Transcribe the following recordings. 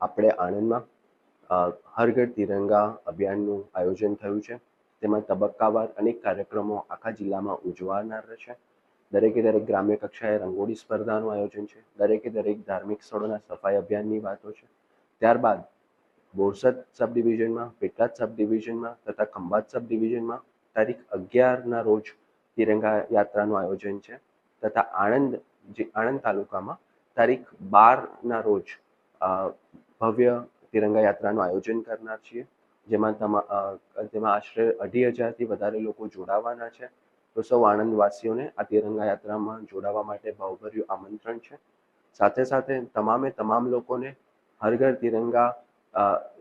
આપણે આણંદમાં હર ઘર તિરંગા અભિયાનનું આયોજન થયું છે. તેમાં તબક્કાવાર અનેક કાર્યક્રમો આખા જિલ્લામાં ઉજવાનાર છે દરેકે દરેક ગ્રામ્ય કક્ષાએ રંગોળી સ્પર્ધાનું આયોજન છે. દરેકે દરેક ધાર્મિક સ્થળોના સફાઈ અભિયાનની વાતો છે. ત્યારબાદ બોરસદ સબ ડિવિઝનમાં પેટલાદ સબ ડિવિઝનમાં તથા ખંભાત સબ ડિવિઝનમાં તારીખ અગિયારના રોજ તિરંગા યાત્રાનું આયોજન છે. તથા આણંદ જે, આણંદ તાલુકામાં તારીખ બારના રોજ ભવ્ય તિરંગા યાત્રાનું આયોજન કરનાર છીએ, જેમાં તમા આશરે અઢી હજારથી વધારે લોકો જોડાવાના છે. તો સૌ આણંદવાસીઓને આ તિરંગા યાત્રામાં જોડાવા માટે ભાવભર્યું આમંત્રણ છે. સાથે સાથે તમામે તમામ લોકોને હર ઘર તિરંગા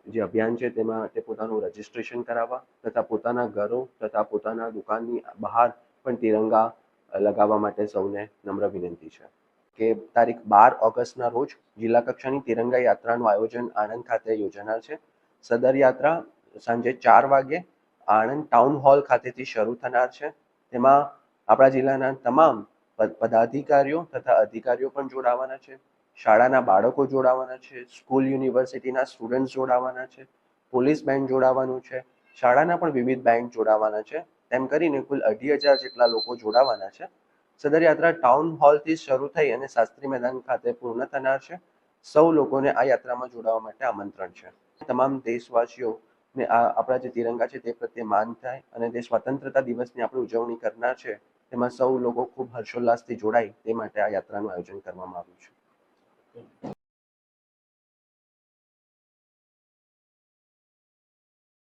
જે અભિયાન છે તેમાં તે પોતાનું રજીસ્ટ્રેશન કરાવવા તથા પોતાના ઘરો તથા પોતાના દુકાનની બહાર પણ તિરંગા લગાવવા માટે સૌને નમ્ર વિનંતી છે. કે તારીખ બાર ઓગસ્ટના રોજ જિલ્લા કક્ષાની તિરંગા યાત્રાનું આયોજન આણંદ ખાતે યોજાનાર છે. સદર યાત્રા સાંજે ચાર વાગે આણંદ ટાઉન હોલ ખાતેથી શરૂ થનાર છે. તેમાં આપણા જિલ્લાના તમામ પદાધિકારીઓ તથા અધિકારીઓ પણ જોડાવાના છે. શાળાના બાળકો જોડાવાના છે. સ્કૂલ યુનિવર્સિટીના સ્ટુડન્ટ્સ જોડાવાના છે. પોલીસ બેન્ડ જોડાવાનું છે. શાળાના પણ વિવિધ બેન્ડ જોડાવાના છે. તેમ કરીને કુલ અઢી હજાર જેટલા લોકો જોડાવાના છે. સદર યાત્રા ટાઉન હોલથી શરૂ થઈ અને શાસ્ત્રી મેદાન ખાતે પૂર્ણ થનાર છે. સૌ લોકોને આ યાત્રામાં જોડાવા માટે આમંત્રણ છે. તમામ દેશવાસીઓ ને આ આપણા જે તિરંગા છે તે પ્રત્યે માન થાય અને તે સ્વતંત્રતા દિવસની આપણે ઉજવણી કરનાર છે, તેમાં સૌ લોકો ખૂબ હર્ષોલ્લાસથી જોડાય તે માટે આ યાત્રાનું આયોજન કરવામાં આવ્યું છે.